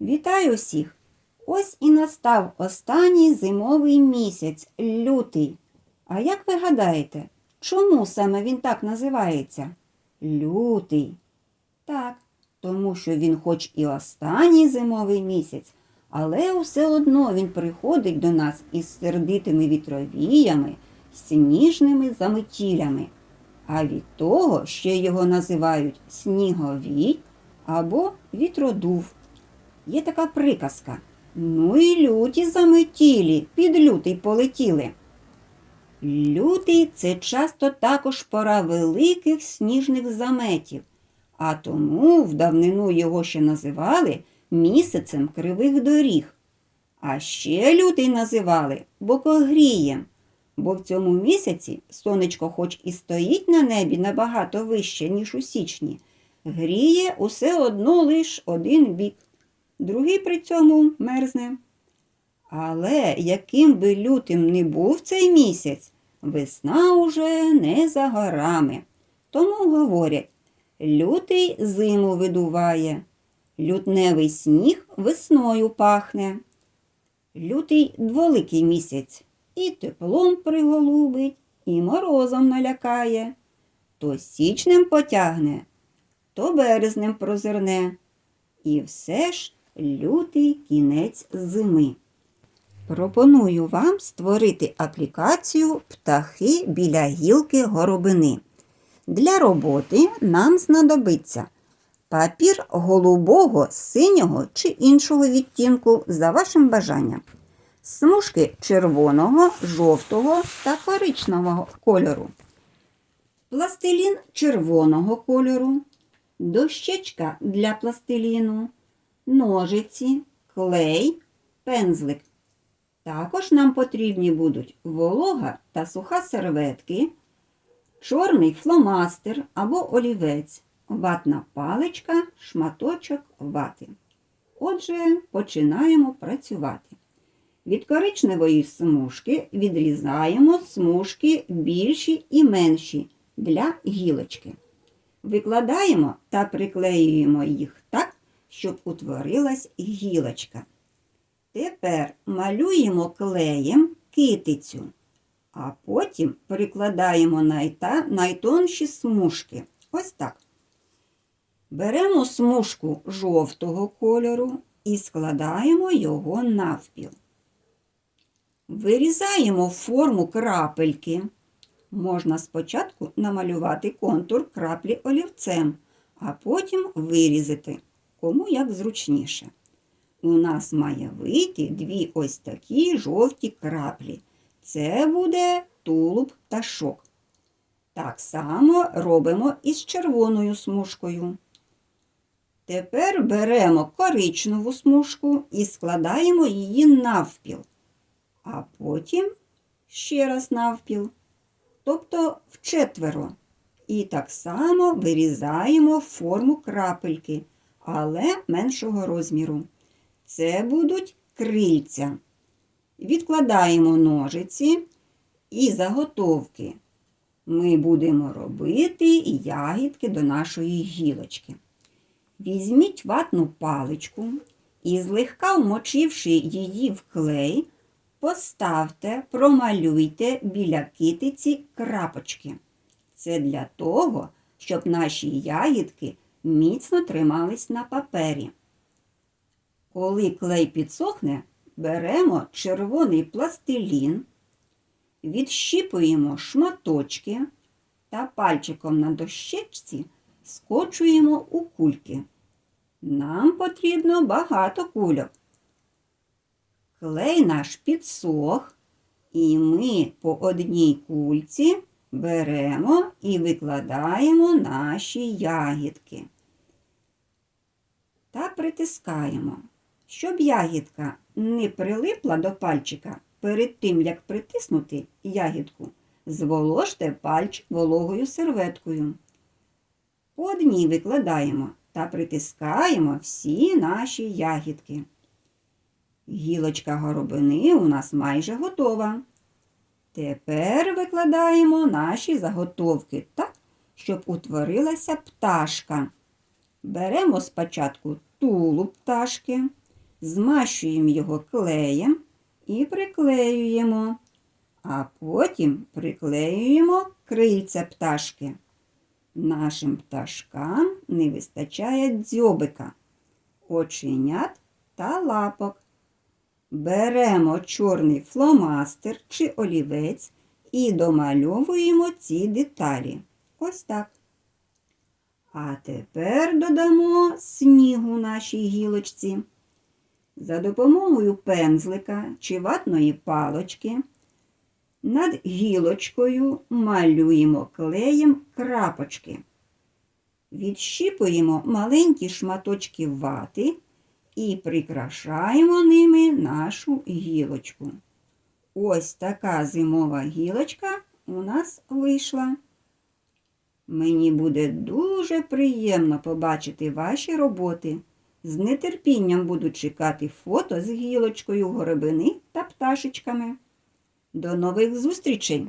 Вітаю всіх! Ось і настав останній зимовий місяць лютий. А як ви гадаєте, чому саме він так називається? Лютий. Так, тому що він хоч і останній зимовий місяць, але все одно він приходить до нас із сердитими вітровіями, сніжними заметілями. А від того ще його називають сніговій або вітродув. Є така приказка. Ну і люті заметілі, під лютий полетіли. Лютий це часто також пора великих сніжних заметів, а тому в давнину його ще називали місяцем кривих доріг. А ще лютий називали бокогрієм, бо в цьому місяці сонечко хоч і стоїть на небі набагато вище, ніж у січні, гріє усе одно лиш один бік, другий при цьому мерзне. Але яким би лютим не був цей місяць, весна уже не за горами. Тому говорять, лютий зиму видуває, лютневий сніг весною пахне. Лютий дволикий місяць і теплом приголубить, і морозом налякає. То січнем потягне, то березнем прозирне. І все ж лютий кінець зими. Пропоную вам створити аплікацію Птахи біля гілки горобини. Для роботи нам знадобиться папір голубого, синього чи іншого відтінку за вашим бажанням, смужки червоного, жовтого та коричневого кольору, пластилін червоного кольору, дощечка для пластиліну, ножиці, клей, пензлик. Також нам потрібні будуть волога та суха серветки, чорний фломастер або олівець, ватна паличка, шматочок вати. Отже, починаємо працювати. Від коричневої смужки відрізаємо смужки більші і менші для гілочки. Викладаємо та приклеюємо їх так, щоб утворилась гілочка. Тепер малюємо клеєм китицю, а потім прикладаємо найта, найтонші смужки. Ось так. Беремо смужку жовтого кольору і складаємо його навпіл. Вирізаємо форму крапельки. Можна спочатку намалювати контур краплі олівцем, а потім вирізати, кому як зручніше. У нас має вийти дві ось такі жовті краплі. Це буде тулуб пташок. Так само робимо і з червоною смужкою. Тепер беремо коричневу смужку і складаємо її навпіл, а потім ще раз навпіл, тобто вчетверо. І так само вирізаємо форму крапельки, але меншого розміру. Це будуть крильця. Відкладаємо ножиці і заготовки. Ми будемо робити ягідки до нашої гілочки. Візьміть ватну паличку і, злегка вмочивши її в клей, поставте, промалюйте біля китиці крапочки. Це для того, щоб наші ягідки міцно тримались на папері. Коли клей підсохне, беремо червоний пластилін, відщіпуємо шматочки та пальчиком на дощечці скочуємо у кульки. Нам потрібно багато кульок. Клей наш підсох, і ми по одній кульці беремо і викладаємо наші ягідки та притискаємо. Щоб ягідка не прилипла до пальчика перед тим, як притиснути ягідку, зволожте пальчик вологою серветкою. По одній викладаємо та притискаємо всі наші ягідки. Гілочка горобини у нас майже готова. Тепер викладаємо наші заготовки так, щоб утворилася пташка. Беремо спочатку тулуб пташки, змащуємо його клеєм і приклеюємо, а потім приклеюємо крильця пташки. Нашим пташкам не вистачає дзьобика, оченят та лапок. Беремо чорний фломастер чи олівець і домальовуємо ці деталі. Ось так. А тепер додамо снігу нашій гілочці. За допомогою пензлика чи ватної палочки над гілочкою малюємо клеєм крапочки. Відщіпуємо маленькі шматочки вати і прикрашаємо ними нашу гілочку. Ось така зимова гілочка у нас вийшла. Мені буде дуже приємно побачити ваші роботи. З нетерпінням буду чекати фото з гілочкою, горобини та пташечками. До нових зустрічей!